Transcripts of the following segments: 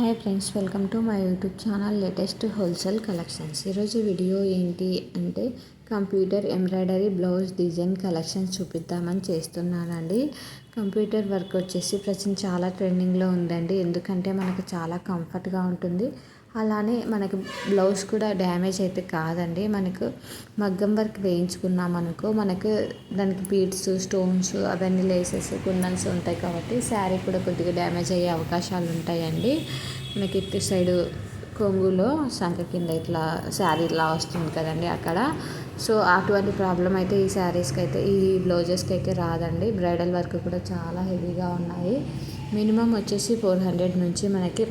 Hi friends welcome to my YouTube channel latest wholesale collections. ఈరోజు video ఏంటి అంటే computer embroidery blouse design collections చూపిద్దామని చేస్తున్నానండి. Computer work వచ్చేసి ప్రజెంట్ చాలా ట్రెండింగ్లో ఉందండి. ఎందుకంటే మనకు చాలా కంఫర్ట్గా ఉంటుంది. అలానే మనకి బ్లౌజ్ కూడా డ్యామేజ్ అయితే కాదండి. మనకు మగ్గం వర్క్ వేయించుకున్నాం అనుకో మనకు దానికి బీడ్స్ స్టోన్స్ అవన్నీ లేసెస్ కుందన్స్ ఉంటాయి కాబట్టి శారీ కూడా కొద్దిగా డ్యామేజ్ అయ్యే అవకాశాలు ఉంటాయండి. మనకి ఇటు సైడు కొంగులో సంఖ కింద ఇట్లా శారీ ఇలా వస్తుంది కదండి అక్కడ. సో అటువంటి ప్రాబ్లం అయితే ఈ శారీస్కి అయితే ఈ బ్లౌజెస్కి అయితే రాదండి. బ్రైడల్ వర్క్ కూడా చాలా హెవీగా ఉన్నాయి. మినిమం వచ్చేసి ఫోర్ హండ్రెడ్ నుంచి మనకి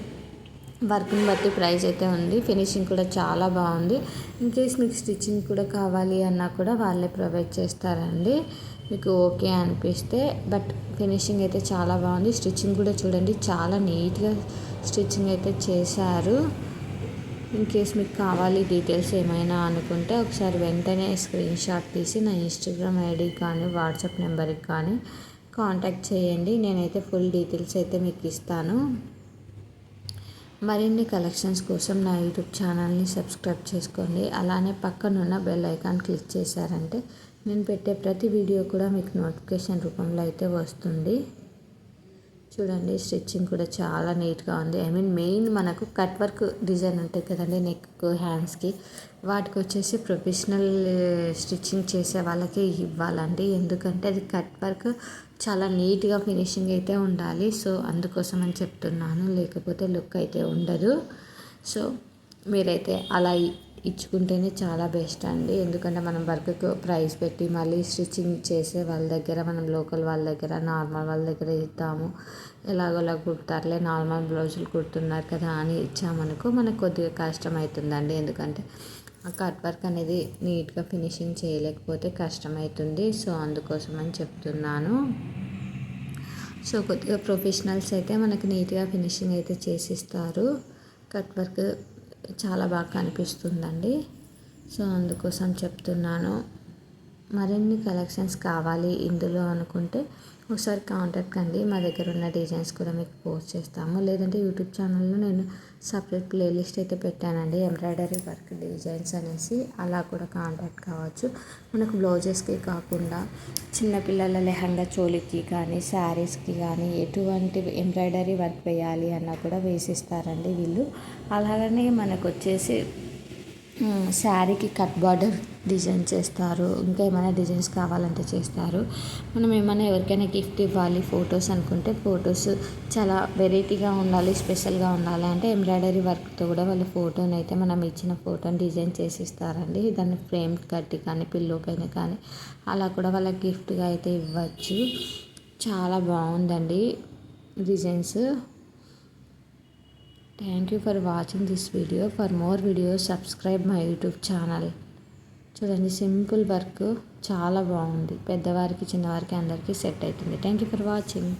వర్క్ని బట్టి ప్రైస్ అయితే ఉంది. ఫినిషింగ్ కూడా చాలా బాగుంది. ఇన్ కేస్ మీకు స్టిచ్చింగ్ కూడా కావాలి అన్నా కూడా వాళ్ళే ప్రొవైడ్ చేస్తారండి. మీకు ఓకే అనిపిస్తే బట్ ఫినిషింగ్ అయితే చాలా బాగుంది. స్టిచ్చింగ్ కూడా చూడండి చాలా నీట్గా స్టిచ్చింగ్ అయితే చేశారు. ఇన్ కేస్ మీకు కావాలి డీటెయిల్స్ ఏమైనా అనుకుంటే ఒకసారి వెంటనే స్క్రీన్ షాట్ తీసి నా ఇన్స్టాగ్రామ్ ఐడి కానీ వాట్సాప్ నెంబర్కి కానీ కాంటాక్ట్ చేయండి. నేనైతే ఫుల్ డీటెయిల్స్ అయితే మీకు ఇస్తాను. మరిన్ని కలెక్షన్స్ కోసం నా యూట్యూబ్ ఛానల్ని సబ్స్క్రైబ్ చేసుకోండి. అలానే పక్కనున్న బెల్ ఐకాన్ క్లిక్ చేశారంటే నేను పెట్టే ప్రతి వీడియో కూడా మీకు నోటిఫికేషన్ రూపంలో అయితే వస్తుంది. చూడండి స్టిచ్చింగ్ కూడా చాలా నీట్గా ఉంది. ఐ మీన్ మెయిన్ మనకు కట్ వర్క్ డిజైన్ ఉంటుంది కదండి నెక్ హ్యాండ్స్కి వాటికి వచ్చేసి ప్రొఫెషనల్ స్టిచ్చింగ్ చేసే వాళ్ళకి ఇవ్వాలండి. ఎందుకంటే అది కట్ వర్క్ చాలా నీట్గా ఫినిషింగ్ అయితే ఉండాలి. సో అందుకోసం అని చెప్తున్నాను. లేకపోతే లుక్ అయితే ఉండదు. సో మీరైతే అలా ఇచ్చుకుంటేనే చాలా బెస్ట్ అండి. ఎందుకంటే మనం వర్క్కు ప్రైస్ పెట్టి మళ్ళీ స్టిచ్చింగ్ చేసే వాళ్ళ దగ్గర మనం లోకల్ వాళ్ళ దగ్గర నార్మల్ వాళ్ళ దగ్గర ఇద్దాము. ఎలాగోలా కుడతారులే నార్మల్ బ్లౌజులు కుడుతున్నారు కదా అని ఇచ్చామనుకో మనకు కొద్దిగా కష్టం అవుతుందండి ఎందుకంటే ఆ కట్ వర్క్ అనేది నీట్గా ఫినిషింగ్ చేయలేకపోతే కష్టమవుతుంది సో అందుకోసం అని చెప్తున్నాను. సో కొద్దిగా ప్రొఫెషనల్స్ అయితే మనకు నీట్గా ఫినిషింగ్ అయితే చేసిస్తారు. కట్ వర్క్ చాలా బాగా కనిపిస్తుందండి. సో అందుకోసం చెప్తున్నాను. మరిన్ని కలెక్షన్స్ కావాలి ఇందులో అనుకుంటే ఒకసారి కాంటాక్ట్ కండి. మా దగ్గర ఉన్న డిజైన్స్ కూడా మీకు పోస్ట్ చేస్తాము. లేదంటే యూట్యూబ్ ఛానల్లో నేను సపరేట్ ప్లేలిస్ట్ అయితే పెట్టానండి. ఎంబ్రాయిడరీ వర్క్ డిజైన్స్ అనేసి అలా కూడా కాంటాక్ట్ కావచ్చు. మనకు బ్లౌజెస్కి కాకుండా చిన్నపిల్లల లెహంగా చోలికి కానీ శారీస్కి కానీ ఎటువంటి ఎంబ్రాయిడరీ వర్క్ వేయాలి అన్నా కూడా వేసిస్తారండి వీళ్ళు. అలాగనే మనకు వచ్చేసి శారీకి కట్ బార్డర్ డిజైన్ చేస్తారు. ఇంకా ఏమైనా డిజైన్స్ కావాలంటే చేస్తారు. మనం ఏమైనా ఎవరికైనా గిఫ్ట్ ఇవ్వాలి ఫొటోస్ అనుకుంటే ఫొటోస్ చాలా వెరైటీగా ఉండాలి స్పెషల్గా ఉండాలి. అంటే ఎంబ్రాయిడరీ వర్క్తో కూడా వాళ్ళ ఫోటోని అయితే మనం ఇచ్చిన ఫోటోని డిజైన్ చేసి ఇస్తారండి. దాన్ని ఫ్రేమ్ కట్టి కానీ పిల్లోకైనా కానీ అలా కూడా వాళ్ళకి గిఫ్ట్గా అయితే ఇవ్వచ్చు. చాలా బాగుందండి designs. Thank you for watching this video for more videos subscribe my YouTube channel చూడండి సింపుల్ వర్క్. చాలా బాగుంది. పెద్దవారికి చిన్నవారికి అందరికీ సెట్ అవుతుంది. Thank you for watching